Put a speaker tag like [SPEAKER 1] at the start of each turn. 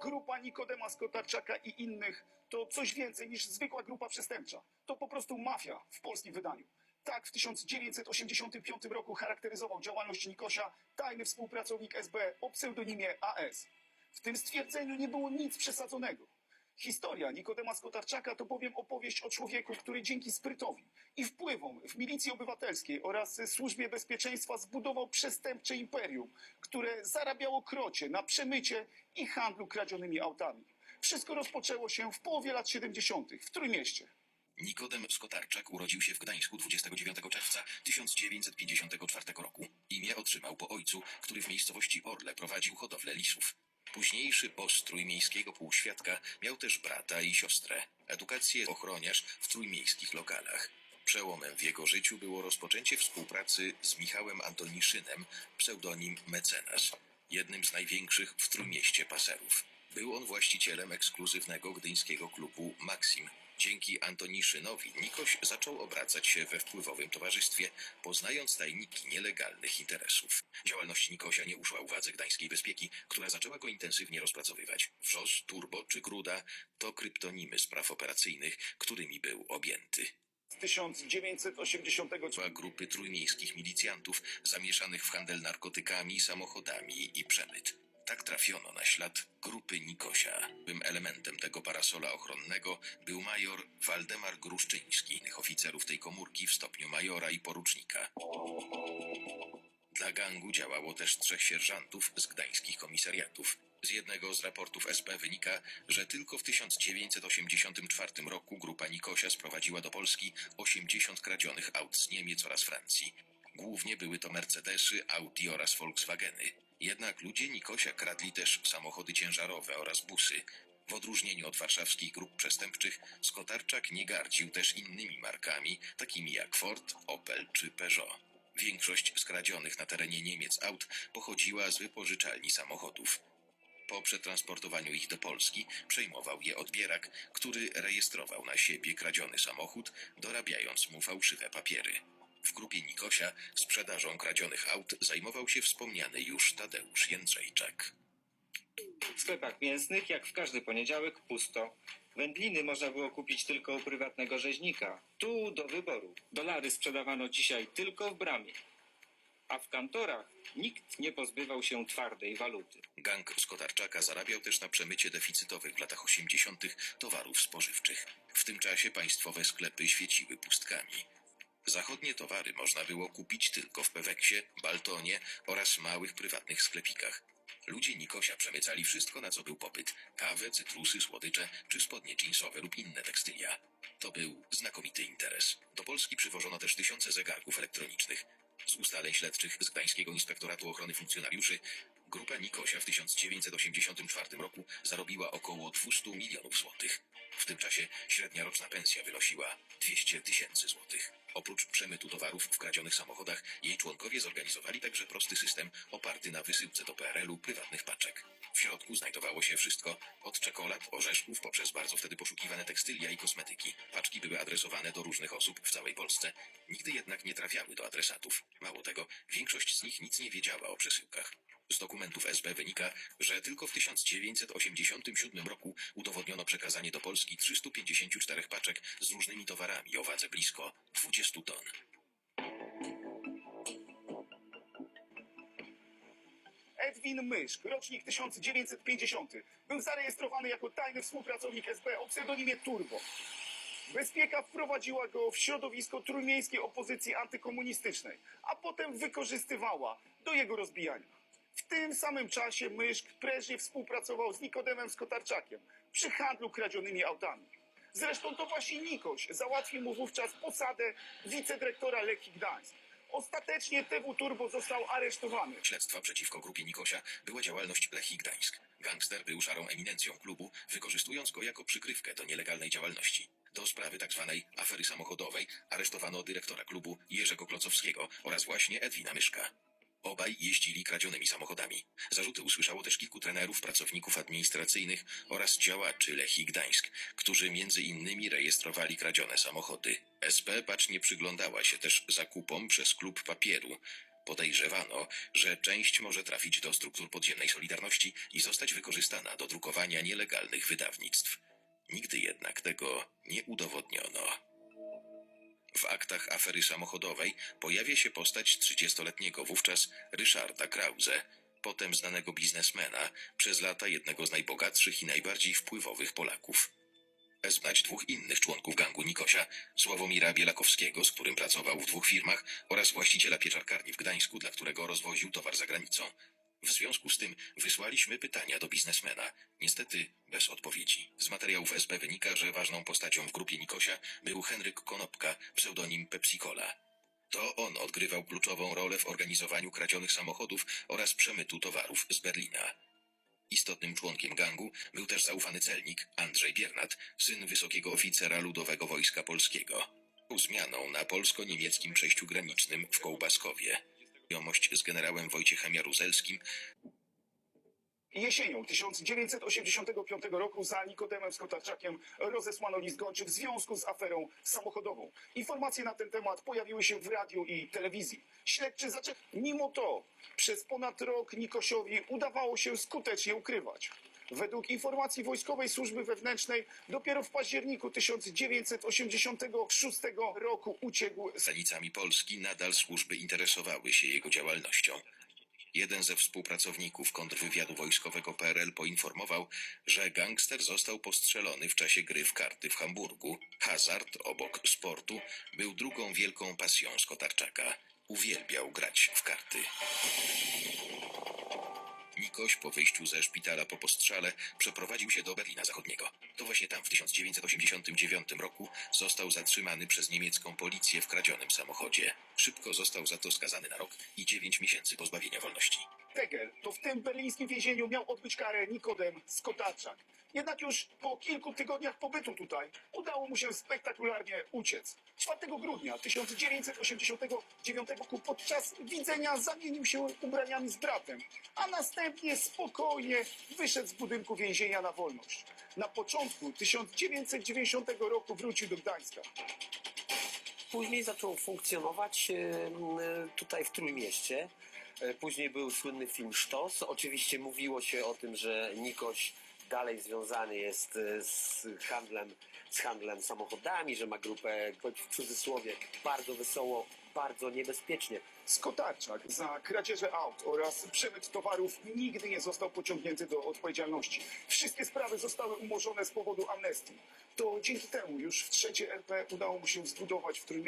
[SPEAKER 1] Grupa Nikodema Skotarczaka i innych to coś więcej niż zwykła grupa przestępcza. To po prostu mafia w polskim wydaniu. Tak w 1985 roku charakteryzował działalność Nikosia tajny współpracownik SB o pseudonimie AS. W tym stwierdzeniu nie było nic przesadzonego. Historia Nikodema Skotarczaka to bowiem opowieść o człowieku, który dzięki sprytowi i wpływom w milicji obywatelskiej oraz służbie bezpieczeństwa zbudował przestępcze imperium, które zarabiało krocie na przemycie i handlu kradzionymi autami. Wszystko rozpoczęło się w połowie lat 70. w Trójmieście.
[SPEAKER 2] Nikodem Skotarczak urodził się w Gdańsku 29 czerwca 1954 Późniejszy boss trójmiejskiego półświadka miał też brata i siostrę. Edukację ochroniarz w trójmiejskich lokalach. Przełomem w jego życiu było rozpoczęcie współpracy z Michałem Antoniszynem, pseudonim Mecenas, jednym z największych w Trójmieście paserów. Był on właścicielem ekskluzywnego gdyńskiego klubu Maxim. Dzięki Antoniszynowi Nikoś zaczął obracać się we wpływowym towarzystwie, poznając tajniki nielegalnych interesów. Działalność Nikosia nie uszła uwadze gdańskiej bezpieki, która zaczęła go intensywnie rozpracowywać. Wrzos, Turbo czy Gruda to kryptonimy spraw operacyjnych, którymi był objęty.
[SPEAKER 1] Z 1984
[SPEAKER 2] Dwa grupy trójmiejskich milicjantów zamieszanych w handel narkotykami, samochodami i przemyt. Tak trafiono na ślad grupy Nikosia. Tym elementem tego parasola ochronnego był major Waldemar Gruszczyński, innych oficerów tej komórki w stopniu majora i porucznika. Dla gangu działało też trzech sierżantów z gdańskich komisariatów. Z jednego z raportów SP wynika, że tylko w 1984 roku grupa Nikosia sprowadziła do Polski 80 kradzionych aut z Niemiec oraz Francji. Głównie były to Mercedesy, Audi oraz Volkswageny. Jednak ludzie Nikosia kradli też samochody ciężarowe oraz busy. W odróżnieniu od warszawskich grup przestępczych, Skotarczak nie gardził też innymi markami, takimi jak Ford, Opel czy Peugeot. Większość skradzionych na terenie Niemiec aut pochodziła z wypożyczalni samochodów. Po przetransportowaniu ich do Polski przejmował je odbierak, który rejestrował na siebie kradziony samochód, dorabiając mu fałszywe papiery. W grupie Nikosia sprzedażą kradzionych aut zajmował się wspomniany już Tadeusz Jędrzejczak.
[SPEAKER 3] W sklepach mięsnych, jak w każdy poniedziałek, pusto. Wędliny można było kupić tylko u prywatnego rzeźnika. Tu do wyboru. Dolary sprzedawano dzisiaj tylko w bramie. A w kantorach nikt nie pozbywał się twardej waluty.
[SPEAKER 2] Gang Skotarczaka zarabiał też na przemycie deficytowych w latach 80. towarów spożywczych. W tym czasie państwowe sklepy świeciły pustkami. Zachodnie towary można było kupić tylko w Peweksie, Baltonie oraz małych prywatnych sklepikach. Ludzie Nikosia przemycali wszystko, na co był popyt. Kawę, cytrusy, słodycze czy spodnie jeansowe lub inne tekstylia. To był znakomity interes. Do Polski przywożono też tysiące zegarków elektronicznych. Z ustaleń śledczych z Gdańskiego Inspektoratu Ochrony Funkcjonariuszy grupa Nikosia w 1984 roku zarobiła około 200 milionów złotych. W tym czasie średnia roczna pensja wynosiła 200 tysięcy złotych. Oprócz przemytu towarów w kradzionych samochodach, jej członkowie zorganizowali także prosty system oparty na wysyłce do PRL-u prywatnych paczek. W środku znajdowało się wszystko, od czekolad, orzeszków, poprzez bardzo wtedy poszukiwane tekstylia i kosmetyki. Paczki były adresowane do różnych osób w całej Polsce, nigdy jednak nie trafiały do adresatów. Mało tego, większość z nich nic nie wiedziała o przesyłkach. Z dokumentów SB wynika, że tylko w 1987 roku udowodniono przekazanie do Polski 354 paczek z różnymi towarami o wadze blisko 20 ton.
[SPEAKER 1] Edwin Myszk, rocznik 1950, był zarejestrowany jako tajny współpracownik SB o pseudonimie Turbo. Bezpieka wprowadziła go w środowisko trójmiejskiej opozycji antykomunistycznej, a potem wykorzystywała do jego rozbijania. W tym samym czasie Myszk prężnie współpracował z Nikodemem Skotarczakiem przy handlu kradzionymi autami. Zresztą to właśnie Nikoś załatwił mu wówczas posadę wicedyrektora Leki Gdańsk. Ostatecznie TW Turbo został aresztowany.
[SPEAKER 2] Śledztwa przeciwko grupie Nikosia była działalność Lechii Gdańsk. Gangster był szarą eminencją klubu, wykorzystując go jako przykrywkę do nielegalnej działalności. Do sprawy tzw. afery samochodowej aresztowano dyrektora klubu Jerzego Klocowskiego oraz właśnie Edwina Myszka. Obaj jeździli kradzionymi samochodami. Zarzuty usłyszało też kilku trenerów, pracowników administracyjnych oraz działaczy Lechii Gdańsk, którzy między innymi rejestrowali kradzione samochody. SP bacznie przyglądała się też zakupom przez klub papieru. Podejrzewano, że część może trafić do struktur podziemnej Solidarności i zostać wykorzystana do drukowania nielegalnych wydawnictw. Nigdy jednak tego nie udowodniono. W aktach afery samochodowej pojawia się postać 30-letniego wówczas Ryszarda Krause, potem znanego biznesmena, przez lata jednego z najbogatszych i najbardziej wpływowych Polaków. Znać dwóch innych członków gangu Nikosia, Sławomira Bielakowskiego, z którym pracował w dwóch firmach, oraz właściciela pieczarkarni w Gdańsku, dla którego rozwoził towar za granicą. W związku z tym wysłaliśmy pytania do biznesmena, niestety bez odpowiedzi. Z materiałów SB wynika, że ważną postacią w grupie Nikosia był Henryk Konopka, pseudonim Pepsi-Cola. To on odgrywał kluczową rolę w organizowaniu kradzionych samochodów oraz przemytu towarów z Berlina. Istotnym członkiem gangu był też zaufany celnik Andrzej Biernat, syn wysokiego oficera Ludowego Wojska Polskiego. Zmianą na polsko-niemieckim przejściu granicznym w Kołbaskowie. Znajomość z generałem Wojciechem Jaruzelskim
[SPEAKER 1] Jesienią 1985 roku za Nikodemem Skotarczakiem rozesłano list gończy w związku z aferą samochodową. Informacje na ten temat pojawiły się w radiu i telewizji. Śledczy zaczek mimo to przez ponad rok Nikosiowi udawało się skutecznie ukrywać. Według informacji Wojskowej Służby Wewnętrznej dopiero w październiku 1986 roku uciekł z
[SPEAKER 2] granicami Polski nadal służby interesowały się jego działalnością. Jeden ze współpracowników kontrwywiadu wojskowego PRL poinformował, że gangster został postrzelony w czasie gry w karty w Hamburgu. Hazard obok sportu był drugą wielką pasją Skotarczaka. Uwielbiał grać w karty. Nikoś po wyjściu ze szpitala po postrzale przeprowadził się do Berlina Zachodniego. To właśnie tam w 1989 roku został zatrzymany przez niemiecką policję w kradzionym samochodzie. Szybko został za to skazany na rok i 9 miesięcy pozbawienia wolności.
[SPEAKER 1] Tegel, to w tym berlińskim więzieniu miał odbyć karę Nikodem Skotarczak. Jednak już po kilku tygodniach pobytu tutaj udało mu się spektakularnie uciec. 4 grudnia 1989 roku podczas widzenia zamienił się ubraniami z bratem, a następnie spokojnie wyszedł z budynku więzienia na wolność. Na początku 1990 roku wrócił do Gdańska.
[SPEAKER 4] Później zaczął funkcjonować e, m, tutaj w Trójmieście. E, Później był słynny film Sztos. Oczywiście mówiło się o tym, że Nikoś dalej związany jest e, z handlem, z handlem samochodami, że ma grupę, w cudzysłowie, bardzo wesoło, bardzo niebezpiecznie.
[SPEAKER 1] Skotarczak za kradzieże aut oraz przemyt towarów nigdy nie został pociągnięty do odpowiedzialności. Wszystkie sprawy zostały umorzone z powodu amnestii. To dzięki temu już w trzeciej RP udało mu się zbudować w Trójmieście